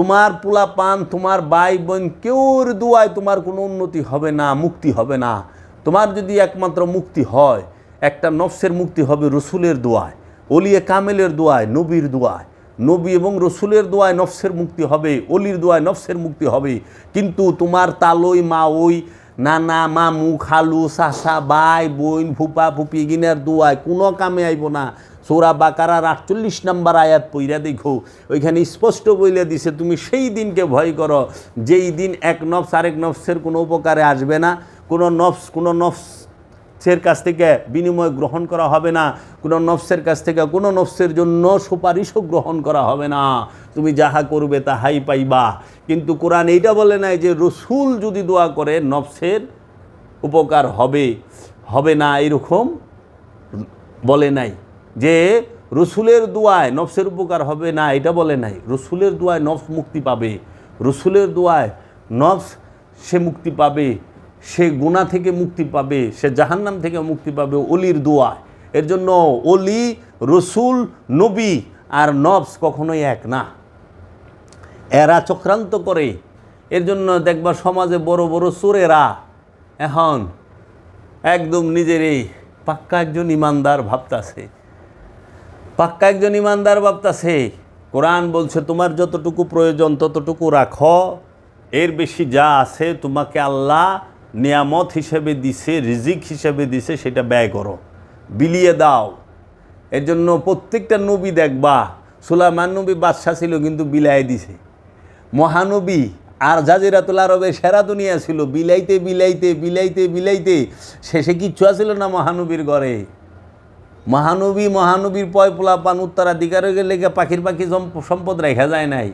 তোমার পোলা পান তোমার ভাই বোন কেউর দুয়ায় তোমার কোনো উন্নতি হবে না, মুক্তি হবে না। তোমার যদি একমাত্র মুক্তি হয়, একটা নফসের মুক্তি হবে রসুলের দোয়ায়, অলিয়ে কামেলের দোয়ায়, নবীর দোয়ায়। নবী এবং রসুলের দোয়ায় নফসের মুক্তি হবে, অলির দোয়ায় নফসের মুক্তি হবে। কিন্তু তোমার তালই মা ওই নানা, মামু, খালু, চাচা বাই বোন, ফুপা, ফুপি, গিনার দোয়ায় কোনো কামে আইব না। সৌরা বাকারার আটচল্লিশ নম্বর আয়াত পইরা দেখো, ওইখানে স্পষ্ট বইলে দিছে, তুমি সেই দিনকে ভয় করো, যেই দিন এক নফস আরেক নফসের কোনো উপকারে আসবে না। কোনো নফস কোনো নফস নফসের কাছ থেকে বিনিময় গ্রহণ করা হবে না। কোনো নফসের কাছ থেকে কোনো নফসের জন্য সুপারিশও গ্রহণ করা হবে না। তুমি যাহা করবে তাহাই পাইবা। কিন্তু কোরআন এইটা বলে নাই যে রসুল যদি দোয়া করে, নফসের উপকার হবে হবে না, এরকম বলে নাই। যে রসুলের দোয়ায় নফসের উপকার হবে না, এটা বলে নাই। রসুলের দোয়ায় নফস মুক্তি পাবে। রসুলের দোয়ায় নফস সে মুক্তি পাবে, সে গুণা থেকে মুক্তি পাবে, সে জাহান্নাম থেকে মুক্তি পাবে অলির দোয়ায়। এর জন্য অলি, রসুল, নবী আর নফস কখনোই এক না। এরা চক্রান্ত করে। এর জন্য দেখবা সমাজে বড় বড় চোরেরা এখন একদম নিজেরই পাক্কা একজন ইমানদার ভাবতাছে। পাক্কা একজন ইমানদার ভাবতাছে কোরআন বলছে, তোমার যতটুকু প্রয়োজন ততটুকু রাখো। এর বেশি যা আছে তোমাকে আল্লাহ নিয়ামত হিসেবে দিছে, রিজিক হিসেবে দিছে, সেটা ব্যয় করো। বিলিয়ে দাও। এর জন্য প্রত্যেকটা নবী দেখবা, সুলাইমান নবী বাদশাহ ছিল কিন্তু বিলায় দিছে। মহানবী আর জাজিরাতুল আরবে সেরা দুনিয়া ছিল। বিলাইতে বিলাইতে বিলাইতে বিলাইতে। শেষে কিচ্ছু আছিল না মহানবীর ঘরে। মহানবী, মহানবীর পয় পোলা পান উত্তরাধিকারে গেলে পাখির পাখি সম্প- সম্পদ রেখা যায় নাই।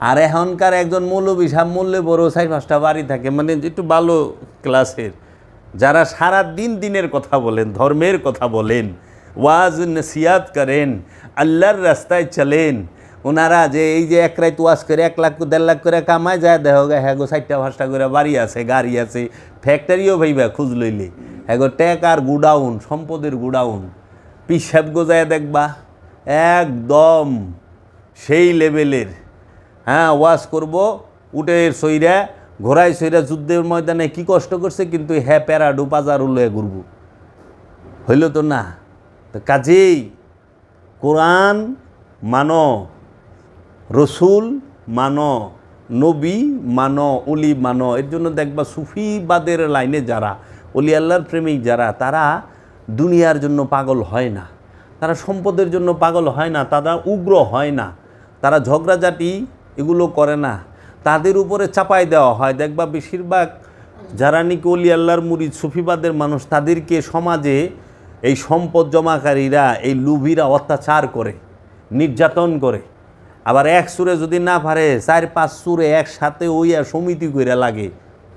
আর এখনকার একজন মৌলবী সাহ মূল্যে বড় চার পাঁচটা বাড়ি থাকে মানে একটু ভালো ক্লাসের, যারা সারা দিন দিনের কথা বলেন, ধর্মের কথা বলেন, ওয়াজ নসিয়াত করেন, আল্লাহর রাস্তায় চলেন, ওনারা যে এই যে এক রাত ওয়াজ করে এক লাখ, দেড় লাখ করে কামায় যায় দেহ গে হ্যাঁ গো, চারটা পাঁচটা করে বাড়ি আছে, গাড়ি আছে ফ্যাক্টরিও ভাইবা খুঁজ লইলে। গো ট্যাক আর গুডাউন, সম্পদের গুডাউন। পিসাব গোজায় দেখবা, একদম সেই লেভেলের। হ্যাঁ ওয়াশ করব, উটের সইরা, ঘোড়ায় সইরা যুদ্ধের ময়দানে কি কষ্ট করছে, কিন্তু হ্যাঁ প্যারাডু পাজারু লয়ে ঘুরব। হইল তো না? তো কাজেই কোরআন মানো, রসুল মানো, নবী মানো অলি মানো, এর জন্য দেখবা সুফিবাদের লাইনে যারা অলি আল্লাহর প্রেমিক যারা, তারা দুনিয়ার জন্য পাগল হয় না। তারা সম্পদের জন্য পাগল হয় না, তারা উগ্র হয় না। তারা ঝগড়াঝাটি এগুলো করে না। তাদের উপরে চাপাই দেওয়া হয়। দেখবা বেশিরভাগ যারা নাকি অলি আল্লাহর মুরিদ, সুফিবাদের মানুষ, তাদেরকে সমাজে এই সম্পদ জমাকারীরা, এই লুভিরা অত্যাচার করে, নির্যাতন করে। আবার এক সুরে যদি না পারে, চার পাঁচ সুরে একসাথে ওইয়া সমিতি করে লাগে।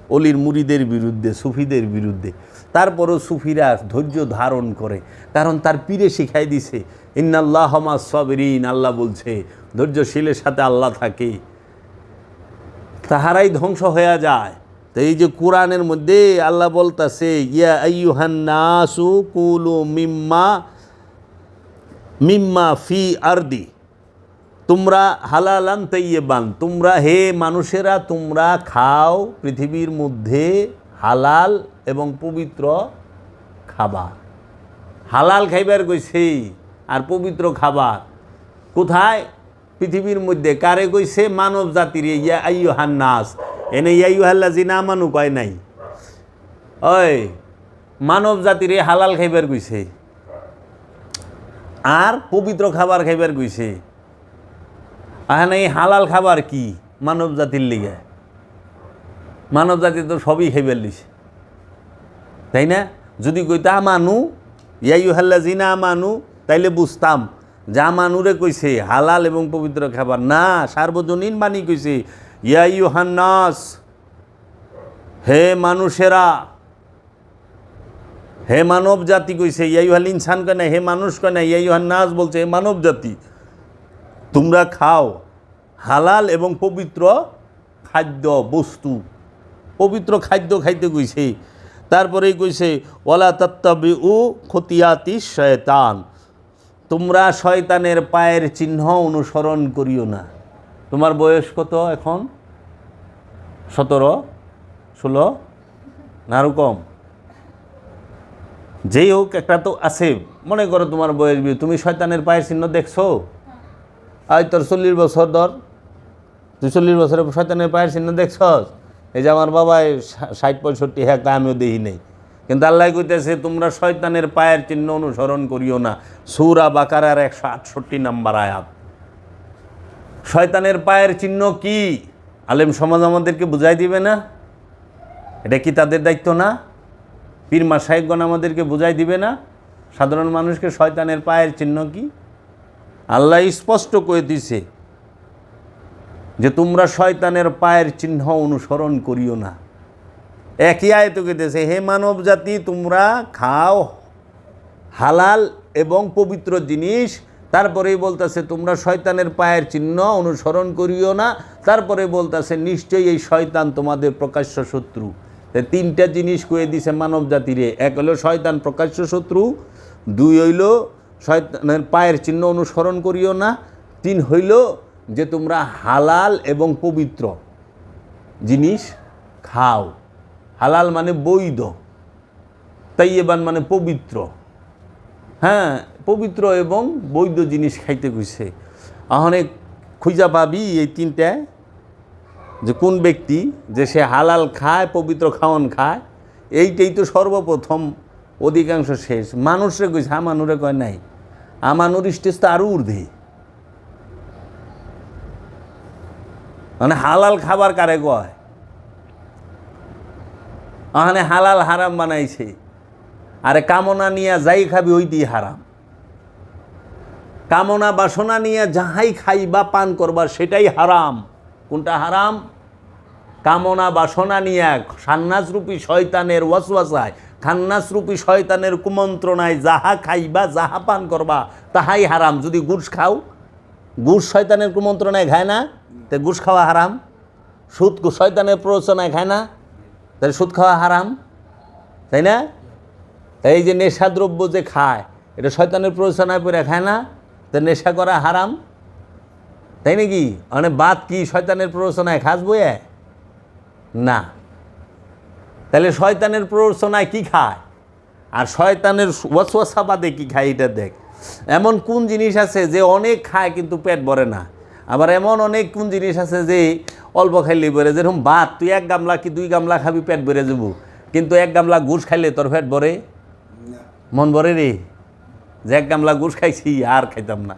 অলির মুরিদের বিরুদ্ধে, সুফিদের বিরুদ্ধে। তারপরও সুফিরা ধৈর্য ধারণ করে। কারণ তার পীরে শিখাই দিছে, ইন্নাল্লাহ হমা সবরিন আল্লাহ বলছে, ধৈর্যশীলের সাথে আল্লাহ থাকে। তাহারাই ধ্বংস হয়ে যায়। তো এই যে কোরআনের মধ্যে আল্লাহ বলতাছে, ইয়া আইয়ুহান্নাসু কুলু মিম্মা মিম্মা ফি আরদি। তোমরা হালালান তৈবান তোমরা হে মানুষেরা, তোমরা খাও পৃথিবীর মধ্যে হালাল এবং পবিত্র খাবার। হালাল খাইবার কইছে আর পবিত্র খাবার? কোথায়? পৃথিবীর মধ্যে। কারে কইছে? মানব জাতির ইয়া আইয়ু হান্নাস এনে ইয়াইয়ু হাল্লা জিনা মানু কয় নাই। ওই, মানব জাতির হালাল খাইবার কইছে। আর পবিত্র খাবার খাইবার কইছে। এখন এই হালাল খাবার কি? মানব জাতির লিগে। মানব জাতি তো সবই খাইবার লিছে। তাই না? যদি কইতা মানু ইয়াইউ হাল্লা জিনা মানু তাইলে বুঝতাম যা মানুরে কইছে, হালাল এবং পবিত্র খাবার। না, সার্বজনীন বাণী কইছে ইয়াইউ হান্নাস হে মানুষেরা, হে মানব জাতি কইছে ইয়াইউ হাল ইনসান কয় না হে মানুষ কয় না ইয়াইউ হান্নাস বলছে, হে মানব জাতি। তোমরা খাও। হালাল এবং পবিত্র খাদ্য বস্তু। পবিত্র খাদ্য খাইতে কইছে। তারপরেই কইছে ওলা তত্ত্ববি উ খতিয়াতি শয়তান। তোমরা শয়তানের পায়ের চিহ্ন অনুসরণ করিও না। তোমার বয়স কত এখন? সতেরো, ষোলো, না আরও কম? যেই হোক, একটা তো আছে। মনে করো তোমার বয়স বিয়ে। তুমি শয়তানের পায়ের চিহ্ন দেখছ? আজ তোর চল্লিশ বছর ধর। তুই চল্লিশ বছরের শয়তানের পায়ের চিহ্ন দেখছস? এই যে আমার বাবা ষাট পঁয়ষট্টি হ্যাঁ আমিও দেখি নেই। কিন্তু আল্লাহ কইতেছে, তোমরা শয়তানের পায়ের চিহ্ন অনুসরণ করিও না। সৌরা বাকারার একশো আটষট্টি নাম্বার আয়াত। শয়তানের পায়ের চিহ্ন কি? আলেম সমাজ আমাদেরকে বুঝাই দিবে না? এটা কি তাদের দায়িত্ব না? পীরমা সাহেবগণ আমাদেরকে বুঝাই দিবে না? সাধারণ মানুষকে শয়তানের পায়ের চিহ্ন কি? আল্লাহ স্পষ্ট করে দিছে যে তোমরা শয়তানের পায়ের চিহ্ন অনুসরণ করিও না। একই আয়ত কেটেছে হে মানব জাতি তোমরা খাও হালাল এবং পবিত্র জিনিস। তারপরেই বলতেছে, তোমরা শয়তানের পায়ের চিহ্ন অনুসরণ করিও না। তারপরে বলতেছে, নিশ্চয়ই এই শয়তান তোমাদের প্রকাশ্য শত্রু। তিনটা জিনিস কয়ে দিছে মানব জাতিরে এক হলো শয়তান প্রকাশ্য শত্রু, দুই হইল শয়তানের পায়ের চিহ্ন অনুসরণ করিও না। তিন হইল যে তোমরা হালাল এবং পবিত্র জিনিস খাও। হালাল মানে বৈধ তাইয়েবান মানে পবিত্র। হ্যাঁ পবিত্র এবং বৈধ জিনিস খাইতে কইছে। অনেক খুঁজা পাবি এই তিনটা, যে কোন ব্যক্তি যে সে হালাল খায়, পবিত্র খাওয়ান খায়, এইটাই তো সর্বপ্রথম অধিকাংশ শেষ। মানুষরে কইছে, আমানুরে কয় নাই। আমানুর স্টেজ তো আরও ঊর্ধ্বে। মানে হালাল খাবার কারে কয়? আহানে হালাল হারাম বানাইছে। আরে কামনা নিয়া যাই খাবি, ওইটি হারাম। কামনা বাসনা নিয়ে যাহাই খাই বা পান করবা, সেটাই হারাম। কোনটা হারাম? কামনা বাসনা নিয়ে সান্নাসরূপী শয়তানের ওয়াসওয়াসায় খান্নাসরূপী শয়তানের কুমন্ত্রণায় যাহা খাইবা, যাহা পান করবা, তাহাই হারাম। যদি গুড় খাও, গুড় শয়তানের কুমন্ত্রণায় খায় না, তে গুড় খাওয়া হারাম। সুদ শয়তানের প্ররোচনায় খায় না, তাহলে সুদ খাওয়া হারাম। তাই না? তাই এই যে নেশাদ্রব্য যে খায়, এটা শয়তানের প্ররোচনায় পড়ে খায় না, তা নেশা করা হারাম। তাই নাকি? মানে বাদ কি শয়তানের প্ররোচনায় খাস বইয়ে? না। তাহলে শয়তানের প্ররোচনায় কি খায়? আর শয়তানের ওয়াসওয়াসা বাদে কি খায় এটা দেখ। এমন কোন জিনিস আছে যে অনেক খায় কিন্তু পেট ভরে না? আবার এমন অনেক কোন জিনিস আছে যে অল্প খাইলে ভরে। যেরকম ভাত তুই এক গামলা কি দুই গামলা খাবি পেট ভরে যাব। কিন্তু এক গামলা ঘুষ খাইলে তোর পেট ভরে? মন ভরে রে? যে এক গামলা ঘুষ খাইছি আর খাইতাম না।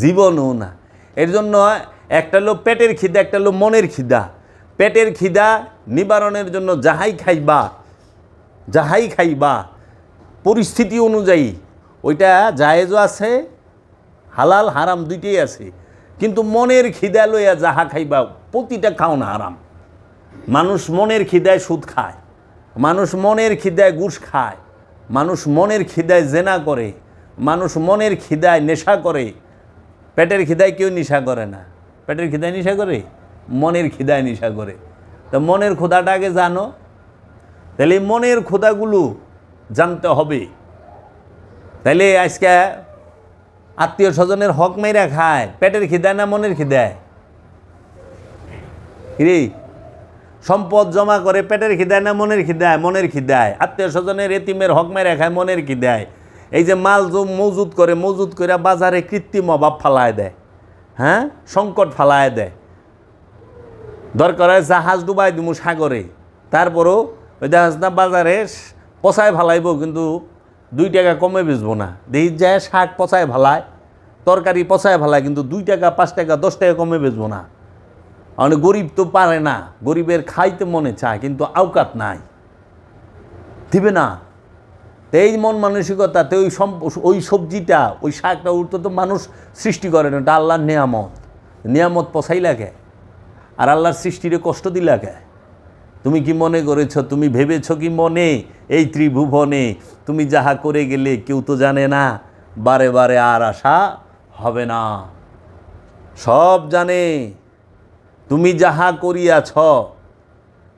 জীবনও না। এর জন্য একটা হলো পেটের খিদা একটা হলো মনের খিদা। পেটের খিদা, নিবারণের জন্য যাহাই খাইবা যাহাই খাইবা, পরিস্থিতি অনুযায়ী, ওইটা জায়েজও আছে, হালাল, হারাম দুইটাই আছে। কিন্তু মনের খিদা লইয়া যাহা খাইবা, প্রতিটা খাওন হারাম। মানুষ মনের খিদায় সুদ খায়, মানুষ মনের খিদায় ঘুষ খায়, মানুষ মনের খিদায় জেনা করে, মানুষ মনের খিদায় নেশা করে। পেটের খিদায় কেউ নেশা করে না। পেটের খিদায় নেশা করে? মনের খিদায় নেশা করে। তো মনের আগে জানো। তাহলে মনের ক্ষুধাগুলো জানতে হবে। তাইলে আজকে আত্মীয় স্বজনের হক মেরা খায়, পেটের খিদায় না মনের খিদায় রে সম্পদ জমা করে পেটের খিদায় না মনের খিদায় মনের খিদায় আত্মীয় স্বজনের এতিমের হক মেরা খায়, মনের খিদায় এই যে মাল মজুদ করে মজুদ করে বাজারে কৃত্রিম অভাব ফালায় দেয়। হ্যাঁ? সংকট ফালায় দেয়। দরকার হয় জাহাজ ডুবাই দিমু সাগরে। তারপরও ওই জাহাজটা বাজারে পচায় ফালাইব কিন্তু দুই টাকা কমে বেচবো না। দেখি যায় শাক পচায় ফালায় তরকারি পচায় ফালায় কিন্তু দুই টাকা, পাঁচ টাকা, দশ টাকা কমে বেচবো না। মানে গরিব তো পারে না, গরিবের খাইতে মনে চায়, কিন্তু আওকাত নাই। দিবে না। এই মন মানসিকতাতে ওই ওই সবজিটা, ওই শাকটা উঠতে তো মানুষ সৃষ্টি করে না এটা আল্লাহর নিয়ামত। নিয়ামত পচাই লাগে আর আল্লাহর সৃষ্টিরে কষ্ট দিলা কে? তুমি কি মনে করেছ, তুমি ভেবেছ কি মনে? এই ত্রিভুবনে তুমি যাহা করে গেলে কেউ তো জানে না, বারে বারে আর আশা হবে না। সব জানে, তুমি যাহা করিয়াছ,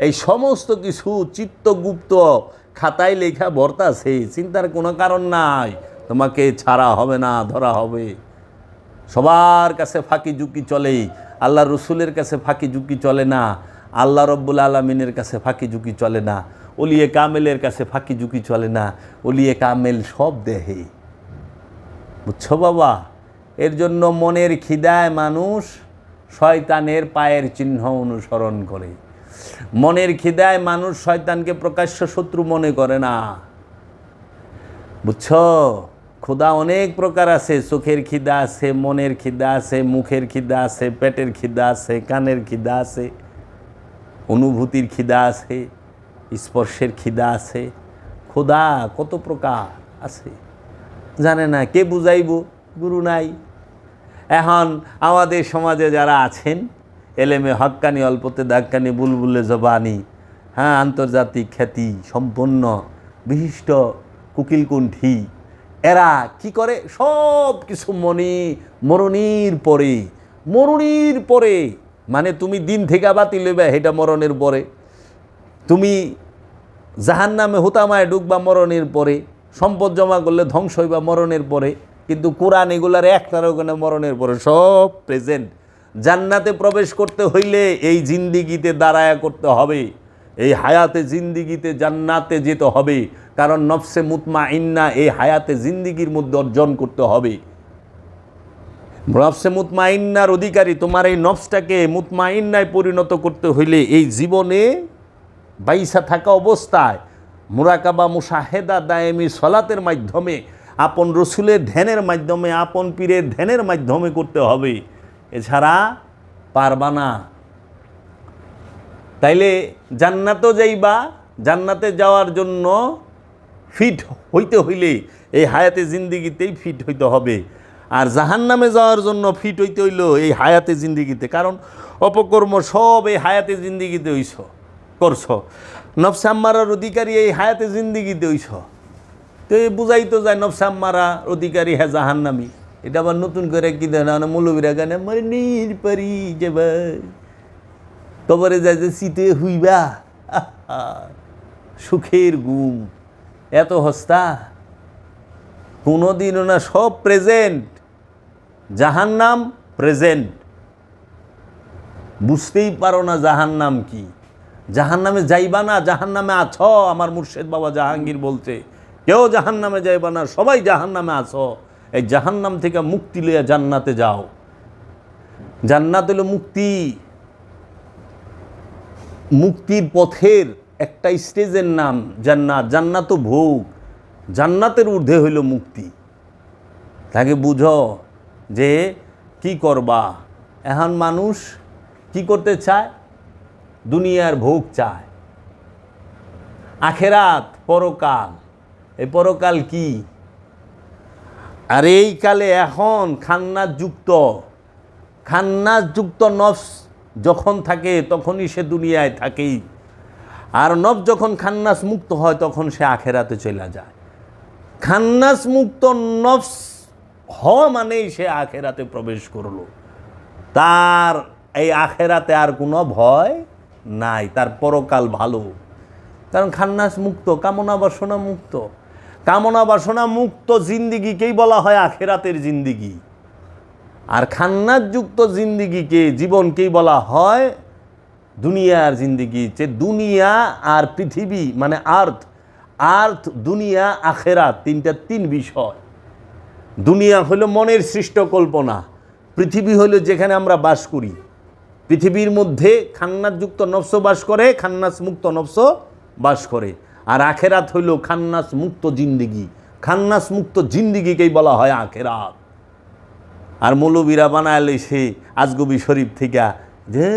এই সমস্ত কিছু চিত্তগুপ্ত খাতায় লেখা ভর্তাছে চিন্তার কোনো কারণ নাই, তোমাকে ছাড়া হবে না, ধরা হবে। সবার কাছে ফাঁকি ঝুঁকি চলে আল্লাহ রসুলের কাছে ফাঁকি ঝুঁকি চলে না। আল্লাহ রব্বুল আলমিনের কাছে ফাঁকি ঝুঁকি চলে না। অলিয়ে কামেলের কাছে ফাঁকি ঝুঁকি চলে না। অলিয়ে কামেল সব দেহে। বুঝছ বাবা? এর জন্য মনের খিদায় মানুষ শয়তানের পায়ের চিহ্ন অনুসরণ করে। মনের খিদায় মানুষ শয়তানকে প্রকাশ্য শত্রু মনে করে না। বুঝছ? ক্ষুধা অনেক প্রকার আছে। চোখের খিদা আছে, মনের খিদা আছে, মুখের খিদা আছে, পেটের খিদা আছে, কানের খিদা আছে, অনুভূতির খিদা আছে, স্পর্শের খিদা আছে। ক্ষুধা কত প্রকার আছে। জানে না, কে বুঝাইব? গুরু নাই। এখন আমাদের সমাজে যারা আছেন, এলেমে হক্কানি, অল্পতে দাক্কানি বুলবুলে জবানি হ্যাঁ আন্তর্জাতিক খ্যাতি সম্পন্ন, বিশিষ্ট কুকিলকুণ্ঠী এরা কি করে? সব কিছু মনে, মরণীর পরে মরণীর পরে। মানে তুমি দিন থেকে বাতিল হইবে সেটা মরণের পরে। তুমি জাহান নামে হুতামায় ডুববা মরণের পরে। সম্পদ জমা করলে ধ্বংস হইবা মরণের পরে। কিন্তু কোরআন এগুলার একটার ওখানে মরণের পরে। সব প্রেজেন্ট জান্নাতে প্রবেশ করতে হইলে এই জিন্দিগিতে দাঁড়ায়া করতে হবে। এই হায়াতে জিন্দিগিতে জান্নাতে যেতে হবে। কারণ নফসে মুতমা ইন্না এই হায়াতে জিন্দিগির মধ্যে অর্জন করতে হবে। নফসে মুতমাইন্নার অধিকারী তোমার এই নফসটাকে মুতমা ইন্নায় পরিণত করতে হইলে এই জীবনে বাইসা থাকা অবস্থায় মুরাকাবা মুসাহেদা দায়েমি সলাতের মাধ্যমে, আপন রসুলের ধ্যানের মাধ্যমে, আপন পীরের ধ্যানের মাধ্যমে করতে হবে। এছাড়া পারবা না। তাইলে জান্নাতও যাইবা, জান্নাতে যাওয়ার জন্য ফিট হইতে হইলে এই হায়াতে জিন্দিগিতেই ফিট হইতে হবে। আর জাহান্নামে যাওয়ার জন্য ফিট হইতে হইল এই হায়াতে জিন্দিগিতে। কারণ অপকর্ম সব এই হায়াতে জিন্দিগিতে হইছ, করছ। নফসাম্মারার অধিকারী এই হায়াতে জিন্দিগিতে হইছ। তো এই বুঝাই তো যায় নফসাম্মারা অধিকারী হ্যাঁ জাহান্নামি। এটা আবার নতুন করে কি দেয়, না মৌলবীরা গানে, মরে নীর পারি যে ভাই কবরে যায় যে শীতে হুইবা। সুখের গুম। এত হস্তা? কোনোদিনও না সব প্রেজেন্ট জাহান্নাম প্রেজেন্ট বুঝতেই পারো না জাহান্নাম কি। জাহান্নামে যাইবা না, জাহান্নামে আছ, আমার মুর্শেদ বাবা জাহাঙ্গীর বলছে। কেউ জাহান্নামে যাইবা না, সবাই জাহান্নামে আছ। এই জাহান্নাম থেকে মুক্তি লইয়া জান্নাতে যাও। জান্নাত হলো মুক্তি। মুক্তির পথের একটা স্টেজের নাম জান্নাত। জান্নাত ভোগ। জান্নাতের ঊর্ধ্বে হইল মুক্তি। তাকে বুঝো যে কি করবা? এখন মানুষ কি করতে চায়? দুনিয়ার ভোগ চায়। আখেরাত, পরকাল। এই পরকাল কি? আর এই কালে এখন খান্নাস যুক্ত খান্নাস যুক্ত নফস যখন থাকে, তখনই সে দুনিয়ায় থাকেই। আর নফ যখন খান্নাস মুক্ত হয়, তখন সে আখেরাতে চলে যায়। খান্নাস মুক্ত নফস হওয়া মানেই সে আখেরাতে প্রবেশ করল। তার এই আখেরাতে আর কোনো ভয় নাই, তার পরকাল ভালো। কারণ খান্নাস মুক্ত, কামনা বাসনা মুক্ত। কামনা বাসনা মুক্ত জিন্দিগিকেই বলা হয় আখেরাতের জিন্দিগি। আর খান্নাসযুক্ত জিন্দিগিকে জীবনকেই বলা হয় দুনিয়ার জিন্দিগি, যে দুনিয়া আর পৃথিবী মানে আর্থ আর্থ, দুনিয়া, আখেরাত, তিনটা তিন বিষয়। দুনিয়া হলো মনের সৃষ্ট কল্পনা পৃথিবী হলো যেখানে আমরা বাস করি। পৃথিবীর মধ্যে খান্নাসযুক্ত নফস বাস করে খান্নাস মুক্ত নফস বাস করে। আর আখেরাত হইল খান্নাস মুক্ত জিন্দিগি। খান্নাস মুক্ত জিন্দিগিকেই বলা হয় আখেরাত। আর মৌলবীরা বানায় সে আজগবি শরীফ থেকে, যে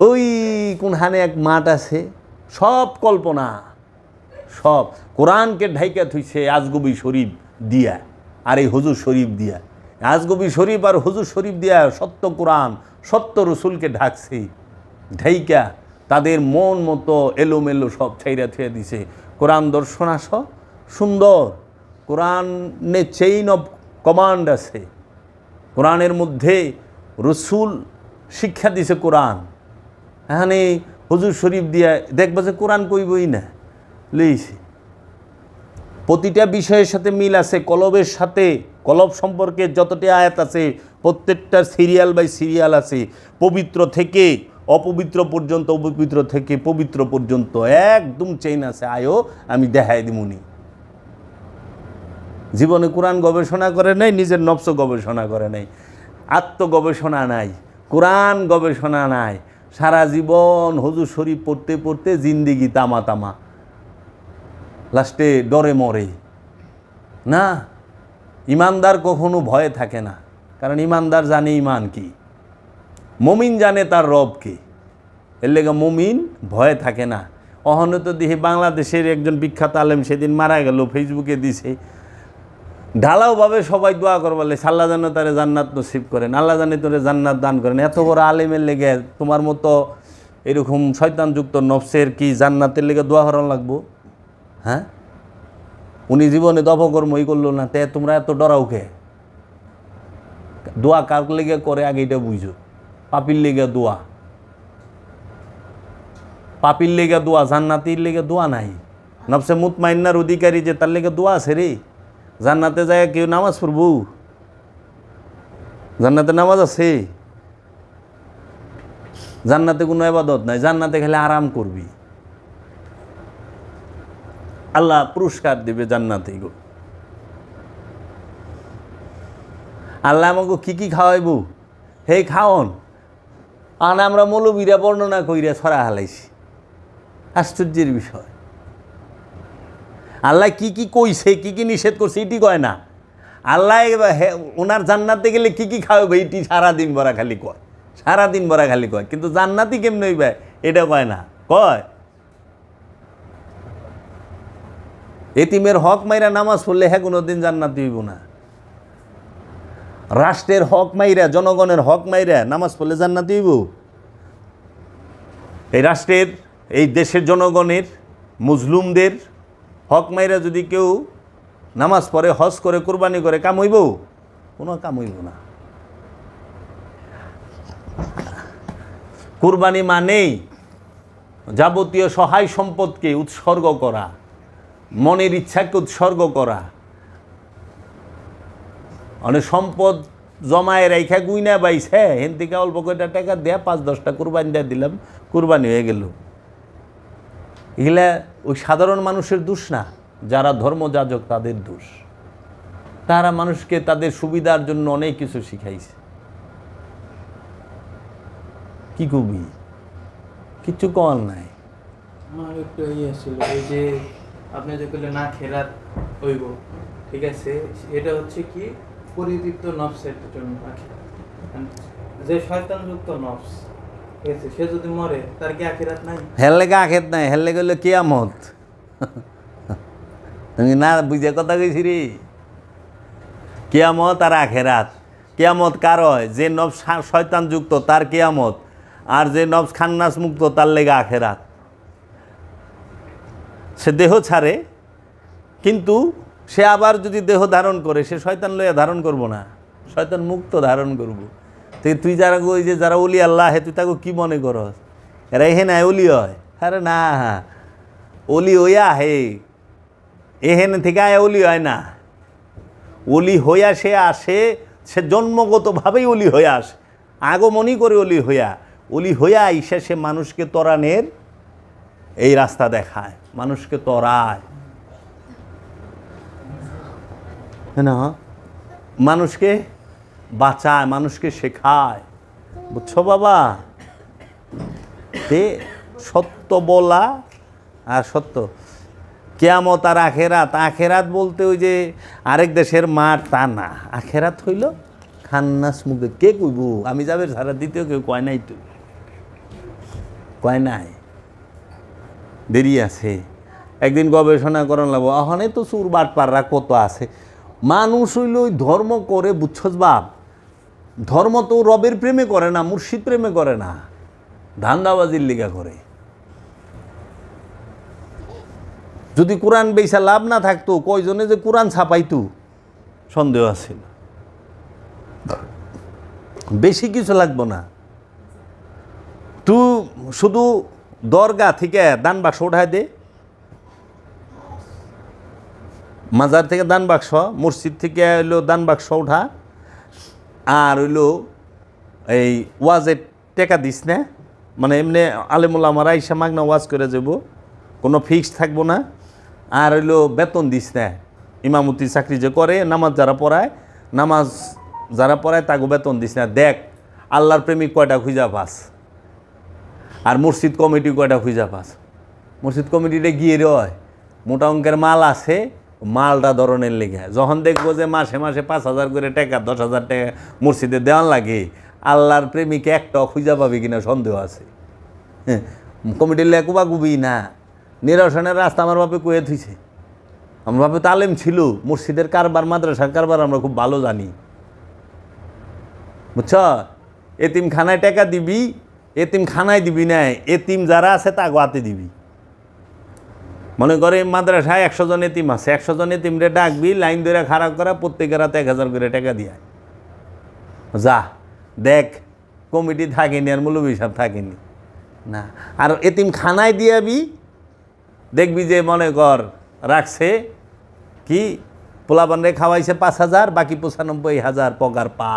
ওই কোনখানে এক মাঠ আছে, সব কল্পনা, সব। কোরআনকে ঢাইকা থুইছে আজগবি শরীফ দিয়া, আর এই হুজুর শরীফ দিয়া। আজগবি শরীফ আর হুজুর শরীফ দিয়া সত্য কোরআন, সত্য রসুলকে ঢাকছে, ঢাইকা তাদের মন মতো এলোমেলো সব ছাইরা থুয়ে দিছে। কোরআন দর্শন আস, সুন্দর। কোরআনে চেইন অফ কমান্ড আছে। কোরআনের মধ্যে রসুল শিক্ষা দিছে কোরআন। এখানে হুজুর শরীফ দিয়া দেখবা যে কোরআন কইবই না, লইছে। প্রতিটা বিষয়ের সাথে মিল আছে, কলবের সাথে, কলব সম্পর্কে যতটি আয়াত আছে, প্রত্যেকটা সিরিয়াল বাই সিরিয়াল আছে। পবিত্র থেকে অপবিত্র পর্যন্ত, অপবিত্র থেকে পবিত্র পর্যন্ত, একদম চেইন আছে। আয়ো আমি দেখাই দিমুনি জীবনে কোরআন গবেষণা করে নাই, নিজের নবস গবেষণা করে নাই। আত্মগবেষণা নাই, কোরআন গবেষণা নাই। সারা জীবন হুজুর শরীফ পড়তে পড়তে জিন্দিগি তামা তামা। লাস্টে ডরে মরে। না, ইমানদার কখনো ভয়ে থাকে না, কারণ ইমানদার জানে ইমান কি। মমিন জানে তার রব কি। এর লেগে মমিন ভয়ে থাকে না। অহনত দেখি বাংলাদেশের একজন বিখ্যাত আলেম সেদিন মারা গেল ফেসবুকে দিছে। ঢালাওভাবে সবাই দোয়া করবলে সাল্লাহ যেন তারে জান্নাত নসিব করেন আল্লাহ জানে তোরে জান্নাত দান করেন। এত বড় আলেমের লেগে তোমার মতো এরকম শয়তানযুক্ত নফসের কি জান্নাতের লেগে দোয়া করানো লাগবো? হ্যাঁ? উনি জীবনে দপকর্মই করল না, তে তোমরা এত ডরাও কে? দোয়া কার লেগে করে আগে এটা বুঝো। পাপির লেগে দোয়া। পাপির লেগে দোয়া, জান্নাতির লেগে দোয়া নাই। নবসে মুতমাইন্নার অধিকারী যে তার লেগে দোয়া আছে রে। জান্নাতে যায়, কেউ নামাজ পড়ব। জান্নাতে নামাজ আছে। জান্নাতে কোনো আবাদত নাই, জান্নাতে খেলে আরাম করবি। আল্লাহ পুরস্কার দেবে জান্নাতে গো। আল্লাহ আমাকে কি কি খাওয়াইব? হে খাওন। আর আমরা মৌলবীরা বর্ণনা কইরা ছড়া হালাইছি। আশ্চর্যের বিষয়। আল্লাহ কি কি কইছে কি কি নিষেধ করছে এটি কয় না। আল্লাহ ওনার জান্নাতে গেলে কি কি খাওয়াবে এটি সারাদিন ভরা খালি কয়। সারাদিন ভরা খালি কয়। কিন্তু জান্নাতি কেমন হইবে, এটা কয় না। কয়? এতিমের হক মাইরা নামাজ পড়লে হ্যাঁ কোনোদিন জান্নাতি হইব না। রাষ্ট্রের হক মাইরা, জনগণের হক মাইরা নামাজ পড়লে জান্নাতি হইব। এই রাষ্ট্রের, এই দেশের জনগণের মুজলুমদের হক মাইরা যদি কেউ নামাজ পড়ে, হজ করে, কোরবানি করে, কাম হইব? কোনো কাম হইব না। কোরবানি মানেই যাবতীয় সহায় সম্পদকে উৎসর্গ করা, মনের ইচ্ছাকে উৎসর্গ করা। মানে সম্পদ জমায় রেখা গুইনা বাইছে, হেন থেকে অল্প কয়টা টাকা দেয়া, পাঁচ দশটা কুরবানি দিয়ে দিলাম, কুরবানি হয়ে গেল। এগুলা ওই সাধারণ মানুষের দোষ না, যারা ধর্মযাজক তাদের দোষ। তারা মানুষকে তাদের সুবিধার জন্য অনেক কিছু শিখাইছে। কি কবি? কিচ্ছু কল নাই। আমার একটু ইয়ে যে আপনি যে করলেন না খেরাত হইব, ঠিক আছে? এটা হচ্ছে কি? পরিতৃপ্ত নফসের জন্য যে শয়তানযুক্ত নফস। তার কেয়ামত। যে নব শয়তান যুক্ত, তার কেয়ামত। আর যে নব খান্নাস মুক্ত, তার লেগে আখেরাত। সে দেহ ছাড়ে, কিন্তু সে আবার যদি দেহ ধারণ করে, সে শয়তান লইয়া ধারণ করব না। শয়তান মুক্ত ধারণ করব। তুই তুই যারা ওই যে যারা অলি আল্লাহ হে, তুই তাকে কি মনে করস? এরা এহেন আয় অলি হয়। আরে না অলি হইয়া হে এহেন থেকে আয় অলি হয় না। অলি হইয়া সে আসে, সে জন্মগতভাবেই অলি হয়ে আসে। আগমনই করে অলি হইয়া। অলি হইয়া আইসা সে মানুষকে তরানের এই রাস্তা দেখায়, মানুষকে তরায়। না, মানুষকে বাঁচায়, মানুষকে শেখায়। বুঝছ বাবা? তে সত্য বলা আর সত্য। কেয়ামত আর আখেরাত। আখেরাত বলতে ওই যে আরেক দেশের মাঠ তা না। আখেরাত হইল খান্নাস মুখে। কে কইব? আমি যাবে সারা দ্বিতীয় কেউ কয় নাই তো। কয় নাই? দেরি আছে। একদিন গবেষণা করান লাগবো। ওখানে তো চুর বাটপাররা কত আছে। মানুষ হইল ওই ধর্ম করে, বুঝছস বাপ? ধর্ম তো রবের প্রেমে করে না, মুর্শিদ প্রেমে করে না, ধান্দাবাজির লিগা করে। যদি কোরআন বেসা লাভ না থাকতো, কয়জনে যে কোরআন ছাপাইতো? সন্দেহ আছিল বেশি কিছু লাগবো না। তু শুধু দরগা থেকে দান বাক্স উঠায় দে। মাজার থেকে দান বাক্স, মসজিদ থেকে এলো দান বাক্স উঠা। আর হইল এই ওয়াজের টেকা দিস না। মানে এমনি আলেমুল্লা আমার আইসা মাগনা ওয়াজ করে যাব, কোনো ফিক্স থাকব না। আর হইল বেতন দিস না। ইমামতি চাকরি যে করে, নামাজ যারা পড়ায়, নামাজ যারা পড়ায় তাকে বেতন দিস না। দেখ, আল্লাহর প্রেমিক কয়টা খুঁজা পাস? আর মসজিদ কমিটি কয়টা খুঁজা পাস? মসজিদ কমিটিতে গিয়ে রয়, মোটা অঙ্কের মাল আছে মালটা ধরনের লেগে। যখন দেখব যে মাসে মাসে পাঁচ হাজার করে টাকা দশ হাজার টাকা মসজিদে দেওয়ান লাগে আল্লাহর প্রেমিকে একটা খুঁজা পাবে কিনা সন্দেহ আছে। হ্যাঁ, কমিটির লেকুবা গুবি না। নিরসনের রাস্তা আমার বাপে কয়ে থুইছে। আমার বাপে তালেম ছিল মসজিদের কারবার মাদ্রাসার কারবার আমরা খুব ভালো জানি। বুঝছ? এতিম খানায় টাকা দিবি এতিম খানায় দিবি না এতিম যারা আছে তা গোয়াতে দিবি। মনে করে মাদ্রাসায় একশো জন এতিম আছে। একশো জন এতিমরে ডাকবি লাইন ধরে খারাপ করা, প্রত্যেকের হাতে এক হাজার করে টাকা দিয়া। যা, দেখ, কমিটি থাকেনি আর মূল্য হিসাব থাকেনি। না, আর এতিম খানায় দিয়াবি দেখবি যে মনে কর, রাখছে, কি, পোলাপানরে খাওয়াইছে পাঁচ হাজার, বাকি পঁচানব্বই হাজার পগার পা।